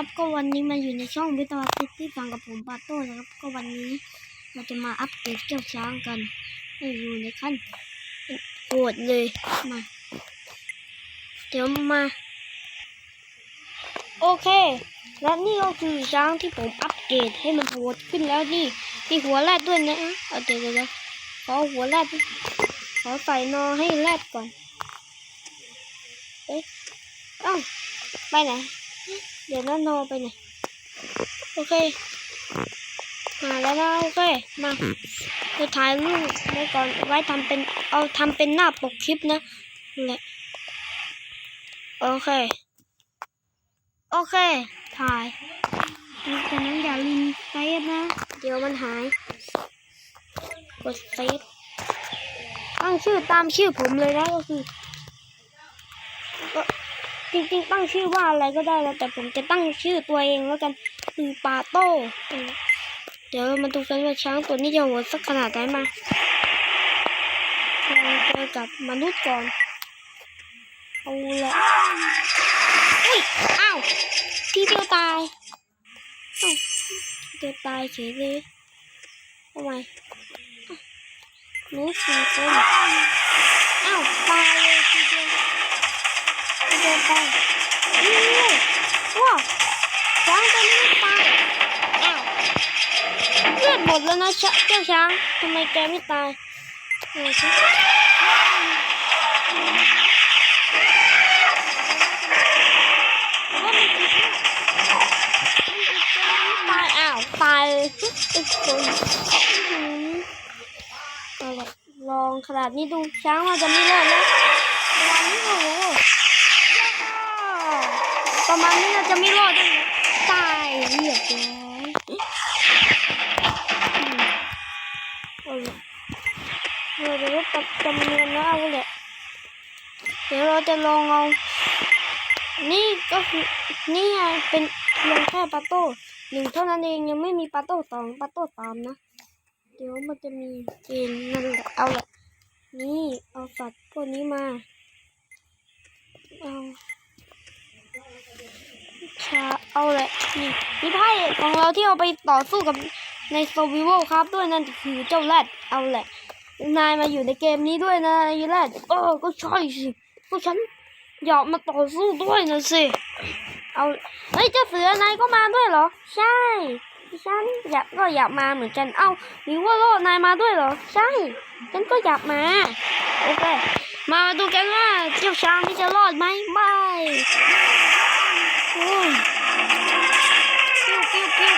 ครับ ก็วันนี้มาอยู่ในช่องวิทยาทิตที่ฟังกับผมปาโต้นะครับ ก็วันนี้เราจะมาอัปเดตเจ้าช้างกันให้อยู่ในขั้นโหดเลยมา เดี๋ยวมา โอเค และนี่ก็คือช้างที่ผมอัปเกรดให้มันโหดขึ้นแล้วนี่มีหัวแรดด้วยนะเอาเดี๋ยวเดี๋ยวขอหัวแรดขอใส่นอให้แรดก่อนเอ๊ะอ้าไปไหน เดี๋ยวน้าโนไปไหนโอเค มาแล้วนะโอเค มาจะถ่ายรูปไว้ก่อนไว้ทำเป็นเอาทำเป็นหน้าปกคลิปนะแหละโอเค โอเค ถ่ายจากนั้นอย่าลืมเซฟนะ เดี๋ยวมันหาย กดเซฟตั้งชื่อตามชื่อผมเลยนะก็คือ จริงๆ ตั้งชื่อว่าอะไรก็ได้แล้วแต่ผมจะตั้งชื่อตัวเองแล้วกันคือปาโต้เดี๋ยวมาดูกันว่าช้างตัวนี้จะโหดสักขนาดไหนมาลองเจอกับมนุษย์ก่อนเอาละอุ้ยอ้าวทีเดียวตายอ้าวทีเดียวตายเฉยเลยทำไมอ้าวหนูสี่คนอ้าวตายเลยทีเดียว ดียวตายนี่ว้าวช้างตัวนี้ไม่ตายอ้าวเลือดหมดแล้วนะชะเจ้าช้างทำไมแกไม่ตายโอ้ยช้างว่ามันอีกแล้วมันอีกตัวนี้ตายอ้าวตายเลยอีกคนอือลองขนาดนี้ดูช้างว่าจะไม่รอดแล้วประมาณนี้โอ้โห ประมาณนี้เราจะไม่รอดได้ตายเรียบร้อยอืมเอาละเราจะลดจำนวนแล้วเอาแหละเดี๋ยวเราจะลองเอานี่ก็คือนี่ไงเป็นเพียงแค่ปาโต้หนึ่งเท่านั้นเองยังไม่มีปาโต้สองปาโต้สามนะ เดี๋ยวมันจะมีเกณฑ์นั่นแหละเอาละนี่เอาสัตว์พวกนี้มาเอา ชาเอาแหละนี่นี่ไพ่ของเราที่เอาไปต่อสู้กับในโซวิโวครับด้วยนั่นคือเจ้าแรดเอาแหละ นายมาอยู่ในเกมนี้ด้วยนะไอ้แรดเออก็ใช่สิก็ฉันอยากมาต่อสู้ด้วยนะสิเอาเฮ้ยเจ้าเสือนายก็มาด้วยเหรอ ใช่ฉันอยากก็อยากมาเหมือนกัน เอ้าหรือว่าโลดนายมาด้วยเหรอ ใช่ ฉันก็อยากมา โอเค มาดูกันว่าเจ้าช้างนี่จะรอดไหมไม่โอ้ยปิ้ว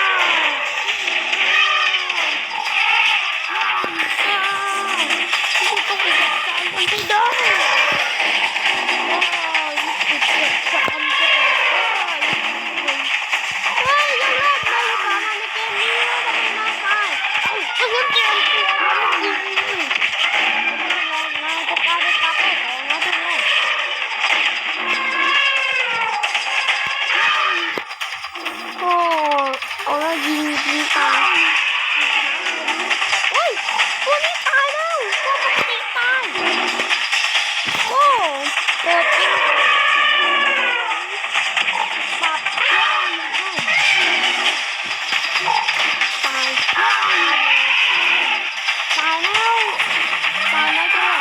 ตายโอ้ยตัวนี้ตายแล้วตัวปกติตายโอ้โหดจริงปรับยางตายตายแล้วตายแล้วเจ้ะ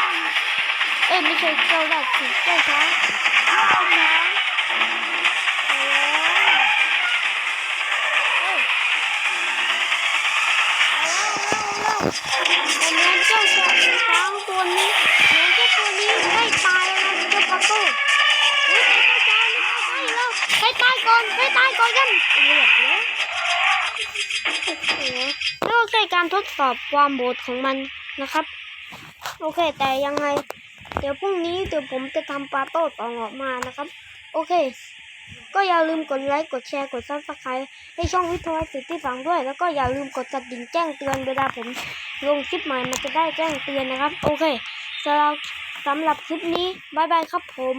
เอ้ยไม่ใช่เจ้าแรกสิเจ้าช้า แล้วเอาแล้วเอาแล้วเจ้าช้างช้างตัวนี้เหมือนเจ้าตัวนี้ได้ตายแล้วนะเจ้าปาโต้เฮ้ยเจ้าช้างนี่ตายแล้วให้ตายก่อนให้ตายก่อนกันเรียบร้อยโอ้โหนี่ก็แค่การทดสอบความโบดของมันนะครับ โอเค แต่ยังไง เดี๋ยวพรุ่งนี้เดี๋ยวผมจะทำปลาโต้ต่อออกมานะครับ โอเค ก็อย่าลืมกดไลค์กดแชร์กดซับสไครต์ให้ช่องวิทยาสิทธิฝังด้วย แล้วก็อย่าลืมกดกระดิ่งแจ้งเตือนเวลาผม ลงคลิปใหม่มันจะได้แจ้งเตือนนะครับ โอเคสำหรับสำหรับคลิปนี้บายบายครับผม